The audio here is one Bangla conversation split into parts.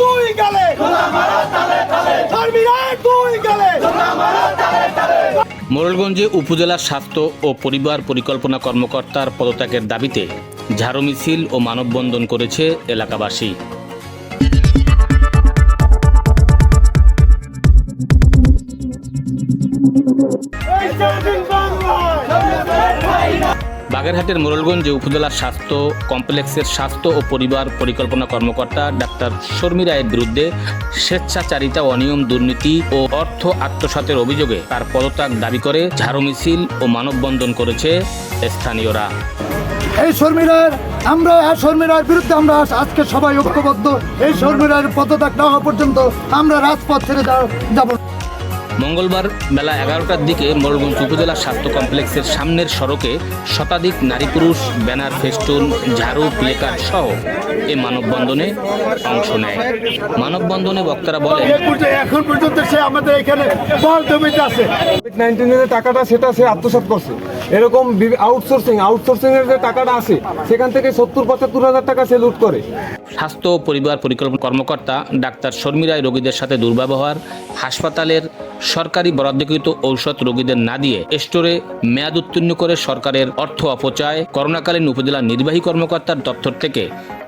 দুই গালে। শর্মিলার দুই গালে। মোড়লগঞ্জে উপজেলা স্বাস্থ্য ও পরিবার পরিকল্পনা কর্মকর্তার পদত্যাগের দাবিতে ঝাড়ু মিছিল ও মানববন্ধন করেছে এলাকাবাসী। বাগেরহাটের মোড়লগঞ্জে উপজেলা স্বাস্থ্য কমপ্লেক্সের স্বাস্থ্য ও পরিবার পরিকল্পনা কর্মকর্তা ডাক্তার শর্মী রায়ের বিরুদ্ধে স্বেচ্ছাচারিতা অনিয়ম দুর্নীতি ও অর্থ আত্মসাতের অভিযোগে তার পদত্যাগ দাবি করে ঝাড়ু মিছিল ও মানববন্ধন করেছে স্থানীয়রা এই শর্মিলার আমরা আর শর্মিলার বিরুদ্ধে আমরা আজকে সবাই ঐক্যবদ্ধ এই শর্মিলার পদত্যাগ না হওয়া পর্যন্ত আমরা রাজপথ ছেড়ে যাব। মঙ্গলবার বেলা এগারোটার দিকে মোড়লগঞ্জ উপজেলা স্বাস্থ্য কমপ্লেক্সের সামনের সড়কে শতাধিক নারী পুরুষ ব্যানার ফেস্টুন ঝাড়ু প্লেকার্ড সহ এ মানববন্ধনে অংশ নেয়। মানববন্ধনে বক্তারা বলেন এখন পর্যন্ত সে আমাদের এখানে আছে। কোভিড নাইন্টিনের যে টাকাটা সেটা সে আত্মসাৎ করছে। এরকম আউটসোর্সিং আউটসোর্সিং এর যে টাকাটা আছে সেখান থেকে সত্তর পঁচাত্তর হাজার টাকা সে লুট করে। স্বাস্থ্য পরিবার পরিকল্পনা কর্মকর্তা ডাক্তার শর্মী রায় রোগীদের সাথে দুর্ব্যবহার হাসপাতালের সরকারি বরাদ্দকৃত ঔষধ রোগীদের না দিয়ে স্টোরে মেয়াদ উত্তীর্ণ করে সরকারের অর্থ অপচয়, করোনাকালীন উপজেলা নির্বাহী কর্মকর্তার দপ্তর থেকে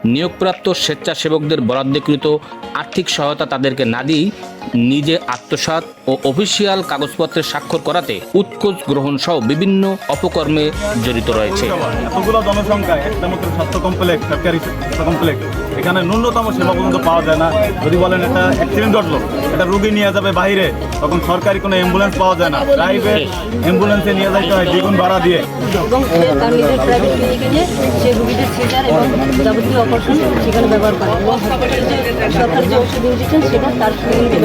নিয়োগপ্রাপ্ত স্বেচ্ছাসেবকদের বরাদ্দকৃত আর্থিক সহায়তা তাদেরকে না দিয়েই নিজে আত্মসাৎ ও অফিসিয়াল কাগজপত্রে স্বাক্ষর করাতে উৎকোচ গ্রহণ সহ বিভিন্ন অপকর্মে জড়িত রয়েছে। এতগুলো জনসংখ্যা একটা মাত্র স্বাস্থ্য কমপ্লেক্স সরকারি স্বাস্থ্য কমপ্লেক্স এখানে ন্যূনতম সেবা পর্যন্ত পাওয়া যায় না। যদি বলেন এটা অ্যাক্সিডেন্ট ঘটলো এটা রুগী নিয়ে যাবে বাইরে তখন সরকারি কোনো অ্যাম্বুলেন্স পাওয়া যায় না। প্রাইভেট অ্যাম্বুলেন্সে নিয়ে যাইতে হয় দ্বিগুণ ভাড়া দিয়ে। এবং তার নিজের প্রাইভেট ক্লিনিকে নিয়ে সে রুগীদের সিজার এবং যাবতীয় অপারেশন সেখানে ব্যবহার করে। এবং হসপিটালে যে সরকারি যে ওষুধ দিয়েছেন সেটা তার ক্লিনিকে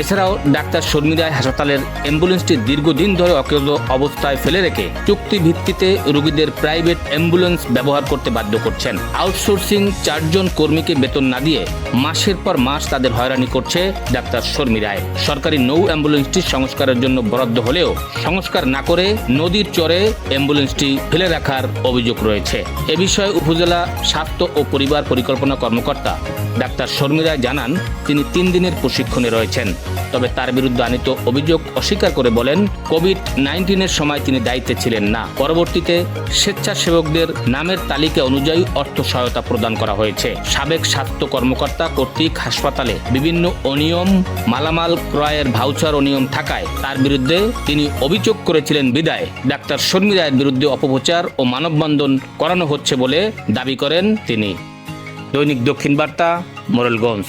এছাড়াও ডাক্তার শর্মী রায় হাসপাতালের অ্যাম্বুলেন্সটি দীর্ঘদিন ধরে অকেজ অবস্থায় ফেলে রেখে চুক্তি ভিত্তিতে রোগীদের প্রাইভেট অ্যাম্বুলেন্স ব্যবহার করতে বাধ্য করছেন। আউটসোর্সিং চারজন কর্মীকে বেতন না দিয়ে মাসের পর মাস তাদের হয়রানি করছে ডাক্তার শর্মী রায়। সরকারি নৌ অ্যাম্বুলেন্সটি সংস্কারের জন্য বরাদ্দ হলেও সংস্কার না করে নদীর চরে অ্যাম্বুলেন্সটি ফেলে রাখার অভিযোগ রয়েছে। এ বিষয়ে উপজেলা স্বাস্থ্য ও পরিবার পরিকল্পনা কর্মকর্তা ডাক্তার শর্মী রায় জানান, তিনি তিন দিনের প্রশিক্ষণে রয়েছেন। তবে তার বিরুদ্ধে আনিত অভিযোগ অস্বীকার করে বলেন কোভিড নাইন্টিনের সময় তিনি দায়িত্বে ছিলেন না। পরবর্তীতে স্বেচ্ছাসেবকদের নামের তালিকা অনুযায়ী অর্থ সহায়তা প্রদান করা হয়েছে। সাবেক স্বাস্থ্য কর্মকর্তা কর্তৃক হাসপাতালে বিভিন্ন অনিয়ম, মালামাল ক্রয়ের ভাউচার অনিয়ম থাকায় তার বিরুদ্ধে তিনি অভিযোগ করেছিলেন বিদায়। ডাক্তার শর্মী রায়ের বিরুদ্ধে অপপ্রচার ও মানববন্ধন করানো হচ্ছে বলে দাবি করেন তিনি। দৈনিক দক্ষিণ বার্তা, মোরেলগঞ্জ।